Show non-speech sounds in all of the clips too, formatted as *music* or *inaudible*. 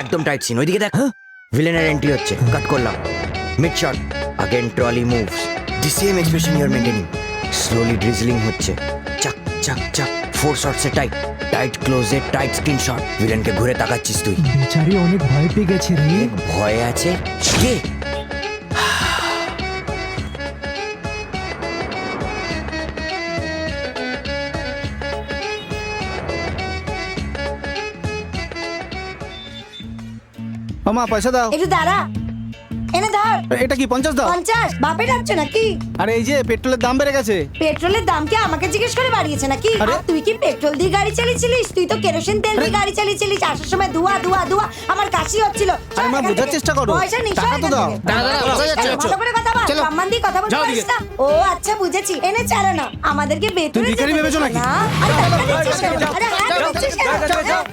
একদম tight scene ওইদিকে দেখ হ্যাঁ? ভিলেনের এন্ট্রি হচ্ছে। কাট করলাম। Mid shot again trolley moves the same expression your maintaining slowly drizzling হচ্ছে। চাক চাক চাক। ফোর শটসে টাইট টাইট ক্লোজে টাইট স্ক্রিন শট ভিলেনকে ঘুরে তাকাচ্ছিস তুই। বেচারি অনেক ভয় পেয়ে গেছে রে। ভয় আছে? কে? মামা পয়সা দাও একটু দাঁড়া এনে ধর এটা কি পঞ্চাশ দাও পঞ্চাশ বাপে ডাকছো নাকি আরে এই যে পেট্রোলের দাম বেড়ে গেছে পেট্রোলের দাম কি আমাকে জিজ্ঞেস করে বাড়িয়েছে নাকি আর তুই কি পেট্রোল দিয়ে গাড়ি চালিয়েছিলিস তুই তো কেরোসিন তেল দিয়ে গাড়ি চালিয়েছিলিস আসার সময় ধোয়া ধোয়া ধোয়া আমার কাশি হচ্ছিল আরে মা, বোঝার চেষ্টা করো। পয়সা নিস টাকা তো দাও। দাঁড়া, দাঁড়া, কোথায় যাচ্ছ? ভালো করে কথা বল চলো। সম্মান দিয়ে কথা বলতে পারিস। না ও আচ্ছা বুঝেছি এনে চালা না আমাদেরকে বেতনে ভিখারি যেতে ভেবেছো নাকি? না। আরে টাকা দিচ্ছিস কেন? আরে হাত দিচ্ছিস কেন?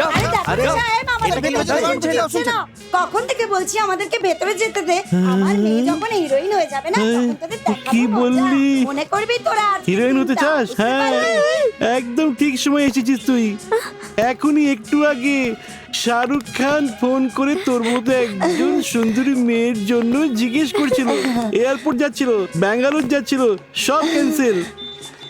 আরে ডাক্তার সাহেব, আমাদেরকে এটা কি ভেতরে হচ্ছে? যেতে দিচ্ছে না। কখন থেকে বলছি আমাদেরকে ভেতরে যেতে দে? আমার মেয়ে যখন হিরোইন হয়ে যাবে না তখন তোদের দেখাবো কি বললি? মনে করবি তোরা হিরোইন হতে চাস? হ্যাঁ একদম ঠিক সময় এসেছিস তুই। এখনই একটু আগে শাহরুখ খান ফোন করে তোর মতো একজন সুন্দরী মেয়ের জন্য জিজ্ঞেস করছিল। *laughs* এয়ারপোর্ট যাচ্ছিল ব্যাঙ্গালোর যাচ্ছিল সব ক্যান্সেল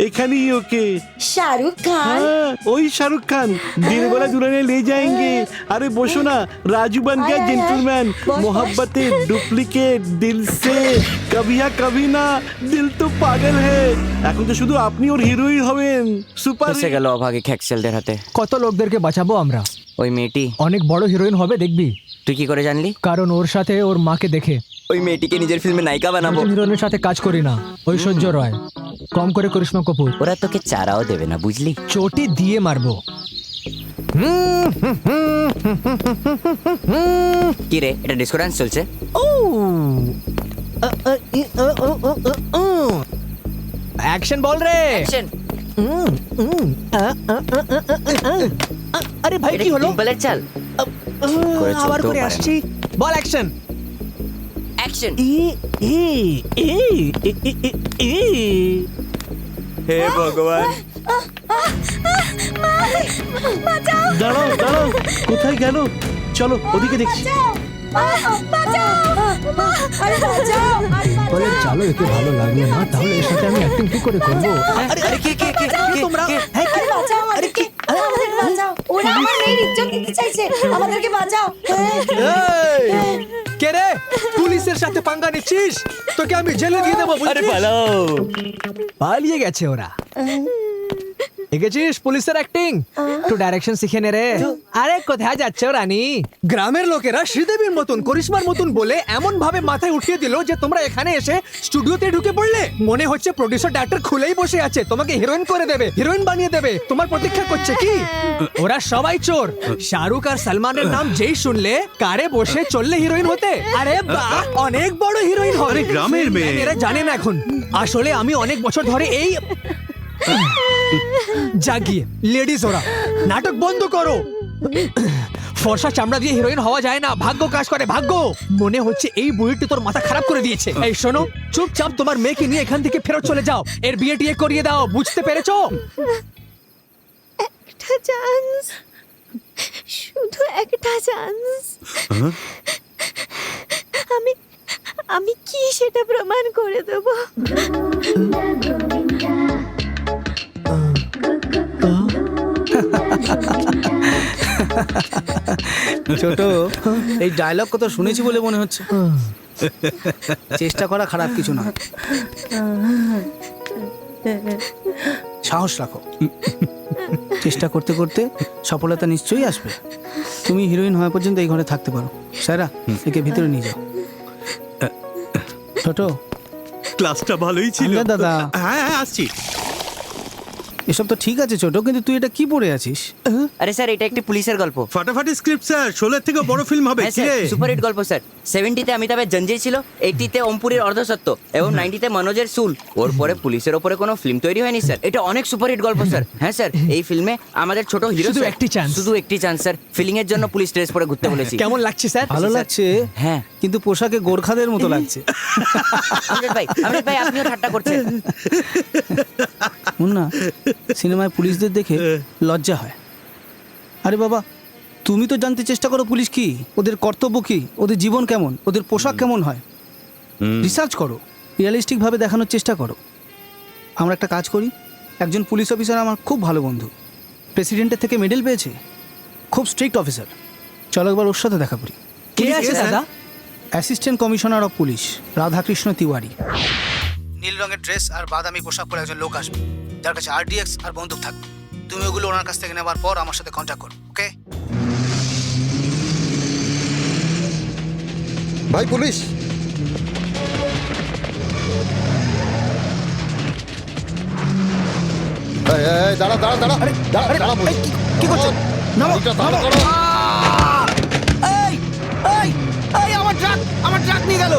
এখানেই ওকে। শাহরুখ খান। হ্যাঁ, ওই শাহরুখ খান। হ্যাঁ। দিনবেলা দুলানে লে যায়েঙ্গে হ্যাঁ। আরে বসো না রাজু বান গিয়া আয়, আয়, আয়। জেন্টলম্যান মোহাব্বতে ডুপ্লিকেট দিল সে। কবিয়া কবি না দিল তো পাগল হে। এখন তো শুধু আপনি ওর হিরোই হবেন। সুপার ফেসে গেল অভাগে খ্যাকসেলদের হাতে। কত লোকদেরকে বাঁচাবো আমরা? ওই মেয়েটি। অনেক বড় হিরোইন হবে দেখবি? তুই কি করে জানলি? কারণ ওর সাথে ওর মাকে দেখে। ওই মেয়েটিকে নিজের ফিল্মে নায়িকা বানাবো। হিরোইনের সাথে কাজ করি না। ঐশ্বর্য রয়। কম করে করিশ্মা কাপুর। ওরা তোকে চারাও দেবে না বুঝলি? চটি দিয়ে মারবো। কি রে এটা ডিসকো ডান্স চলছে অ্যাকশন বল রে! Action! আরে ভাই কি হলো? ডিম্পলের চাল? আবার করে আসছি। বল অ্যাকশন অ্যাকশন হে ভগবান। দাঁড়াও দাঁড়াও। কোথায় গেল? চলো ওদিকে দেখছি। বাঁচাও। চলো একে ভালো লাগল না। তাহলে এর সাথে আমি অ্যাক্টিং কি করে করব? আরে আরে কে কে কে তোমরা। হ্যাঁ আরে বাঁচাও আমাদেরকে, আমাদের বাঁচাও। ওরা আমার মেয়ের ইজ্জত দিতে চাইছে। আমাদেরকে বাঁচাও। হ্যাঁ। কে রে? পুলিশের সাথে পাঙ্গা নিচ্ছিস? তোকে আমি জেলে দিয়ে দেবো আরে পালাও। পালিয়ে গেছে ওরা। দেখেছিস পুলিশের অ্যাক্টিং একটু ডাইরেকশন শিখে নে রে। আরে কোথায় যাচ্ছে রানী? গ্রামের লোকেরা শ্রীদেবীর মতন করিশ্মার মতন বলে এমন ভাবে মাথায় উঠিয়ে দিল যে তোমরা এখানে এসে স্টুডিওতে ঢুকে পড়লে। মনে হচ্ছে প্রডিউসার ডাক্তার খুলেই বসে আছে তোমাকে হিরোইন করে দেবে হিরোইন বানিয়ে দেবে তোমার প্রতীক্ষা করছে কি? ওরা সবাই চোর। শাহরুখ আর সালমানের নাম যেই শুনলে কারে বসে চললে হিরোইন হতে? আরে বাহ অনেক বড় হিরোইন হবে। গ্রামের মেয়ে। এরা জানে না এখন। আসলে আমি অনেক বছর ধরে এই জাগিয়ে লেডিস ওরা নাটক বন্ধ করো। ফর্সা চামড়া দিয়ে হিরোইন হওয়া যায় না। ভাগ্য কাজ করে ভাগ্য। মনে হচ্ছে এই বুড়িটি তোর মাথা খারাপ করে দিয়েছে। এই শোনো চুপচাপ তোমার মেয়েকে নিয়ে এখান থেকে ফেরত চলে যাও। এর বিয়ে টিয়ে করিয়ে দাও বুঝতে পেরেছ? একটা চান্স শুধু একটা চান্স আমি আমি কি সেটা প্রমাণ করে দেব? ছোট এই ডায়লগ কত শুনেছি বলে মনে হচ্ছে। চেষ্টা করা খারাপ কিছু না। সাহস রাখো। চেষ্টা করতে করতে সফলতা নিশ্চয়ই আসবে। তুমি হিরোইন হওয়া পর্যন্ত এই ঘরে থাকতে পারো। স্যারা একে ভিতরে নিয়ে যাও। ছোট। ক্লাসটা ভালোই ছিল। দাদা। হ্যাঁ হ্যাঁ আসছি। এসব তো ঠিক আছে ছোট কিন্তু তুই এটা কি পড়ে আছিস? আরে স্যার এটা একটি পুলিশের গল্প। ফাটাফাটি স্ক্রিপ্ট স্যার। ষোলোর থেকে বড় ফিল্ম হবে হ্যাঁ স্যার কিরে সুপারহিট গল্প স্যার। সেভেন্টিতে অমিতাভের জঞ্জির ছিল এইটিতে অম্পুরের অর্ধসত্য এবং নাইনটিতে মনোজের সুল ওর পরে পুলিশের ওপরে কোনো ফিল্ম তৈরি হয়নি স্যার। এটা অনেক সুপারহিট গল্প স্যার। হ্যাঁ স্যার এই ফিল্মে আমাদের ছোট হিরো শুধু একটি চান্স শুধু একটি চান্স স্যার। ফিলিং এর জন্য পুলিশ ড্রেস পরে ঘুরতে বলেছি। কেমন লাগছে স্যার? ভালো লাগছে হ্যাঁ। কিন্তু পোশাকে গোর্খাদের মতো লাগছে। *laughs* ভাই ভাই আপনিও ঠাট্টা করছেন। *laughs* শুন না সিনেমায় পুলিশদের দেখে লজ্জা হয়। আরে বাবা তুমি তো জানতে চেষ্টা করো পুলিশ কি ওদের কর্তব্য কি ওদের জীবন কেমন ওদের পোশাক কেমন হয়। রিসার্চ করো রিয়ালিস্টিকভাবে দেখানোর চেষ্টা করো। আমরা একটা কাজ করি একজন পুলিশ অফিসার আমার খুব ভালো বন্ধু প্রেসিডেন্টের থেকে মেডেল পেয়েছে খুব স্ট্রিক্ট অফিসার। চলো একবার ওর সাথে দেখা করি। কে আছে দাদা? Assistant commissioner of police Radhakrishna Tiwari. নীল রঙের ড্রেস আর বাদামি পোশাক পরে একজন লোক আসবে। যার কাছে আরডিএক্স আর বন্দুক থাকবে। তুমি ওগুলো ওনার কাছ থেকে নেবার পর আমার সাথে কন্ট্যাক্ট করো ওকে ভাই পুলিশ! দাঁড়া দাঁড়া দাঁড়া দাঁড়া। কি করছ? নামো গাড়িটা দাঁড় করো। এই আমার ট্রাক আমার ট্রাক নিয়ে গেল।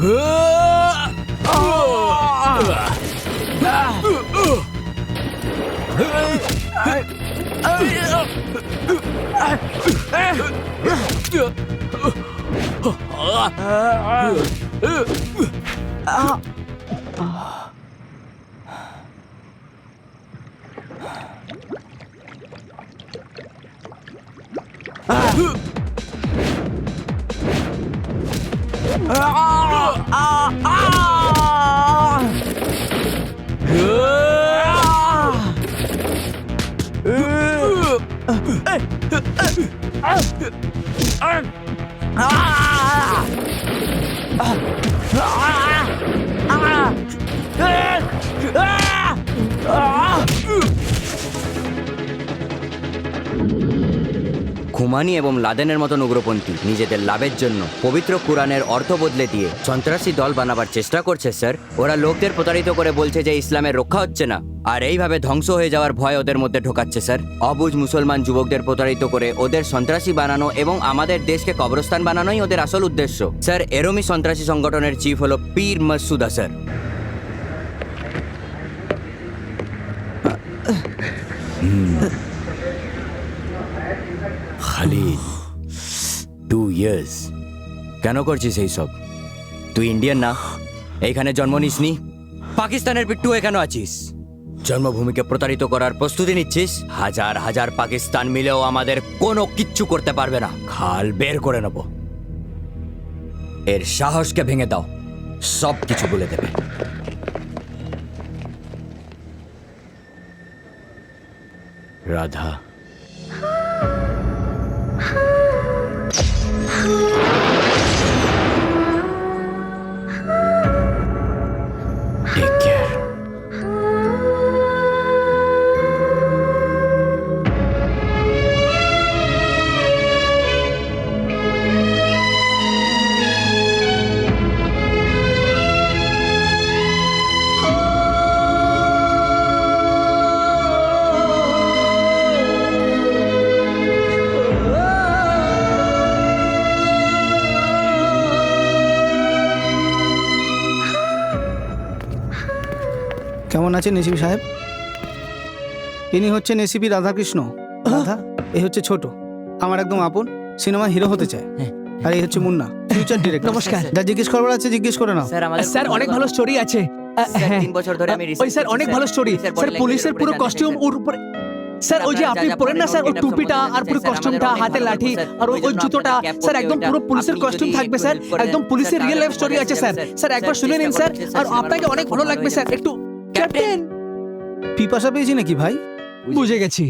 呃，啊，啊，啊，呃呃，哎，哎，哎呀，哎，哎，哎，呀，啊，啊，啊，啊。 으 খুমানি এবং লাদেনের মতন উগ্রপন্থী। নিজেদের লাভের জন্য পবিত্র কোরআনের অর্থ বদলে দিয়ে সন্ত্রাসী দল বানাবার চেষ্টা করছে, স্যার। ওরা লোকদের প্রতারিত করে বলছে যে ইসলামের রক্ষা হচ্ছে না। আর এইভাবে ধ্বংস হয়ে যাওয়ার ভয় ওদের মধ্যে ঢোকাচ্ছে, স্যার। অবুজ মুসলমান যুবকদের প্রতারিত করে ওদের সন্ত্রাসী বানানো এবং আমাদের দেশকে কবরস্থান বানানোই ওদের আসল উদ্দেশ্য। স্যার, এরমই সন্ত্রাসী সংগঠনের চিফ হলো Pir Masuda, sir. Khalid two years কেন করছিস এই সব? তুই ইন্ডিয়ান না? এইখানে জন্ম নিসনি? পাকিস্তানের পিট্টু এখানে আছিস? জন্মভূমিকে প্রতারিত করার প্রস্তুতি নিচ্ছিস? হাজার হাজার পাকিস্তান মিলেও আমাদের কোনো কিচ্ছু করতে পারবে না। খাল বের করে নেব। এর সাহসকে ভেঙে দাও। সব কিছু বলে দেবে। রাধা কেমন আছেন এসিপি সাহেব? ইনি হচ্ছেন এসিপি রাধাকৃষ্ণ। রাধা এই হচ্ছে ছোট। আমার একদম আপন সিনেমা হিরো হতে চায়। আর এই হচ্ছে মুন্না ফিউচার ডিরেক্টর নমস্কার। যা জিজ্ঞেস করবার আছে জিজ্ঞেস করে নাও। স্যার অনেক ভালো স্টোরি আছে। হ্যাঁ। তিন বছর ধরে আমি ওই স্যার অনেক ভালো স্টোরি স্যার পুলিশের পুরো কস্টিউম ওর উপরে স্যার ওই যে আপনি পরেন না স্যার ওই টুপিটা আর পুরো কস্টিউমটা হাতে লাঠি আর ওই জুতোটা স্যার একদম পুরো পুলিশের কস্টিউম থাকবে স্যার একদম পুলিশের রিয়েল লাইফ স্টোরি আছে স্যার। স্যার একবার শুনে নিন স্যার আর আপনাকে অনেক ভালো লাগবে স্যার একটু ক্যাপ্টেন পিপাসা পেয়েছি নাকি ভাই? বুঝে গেছি।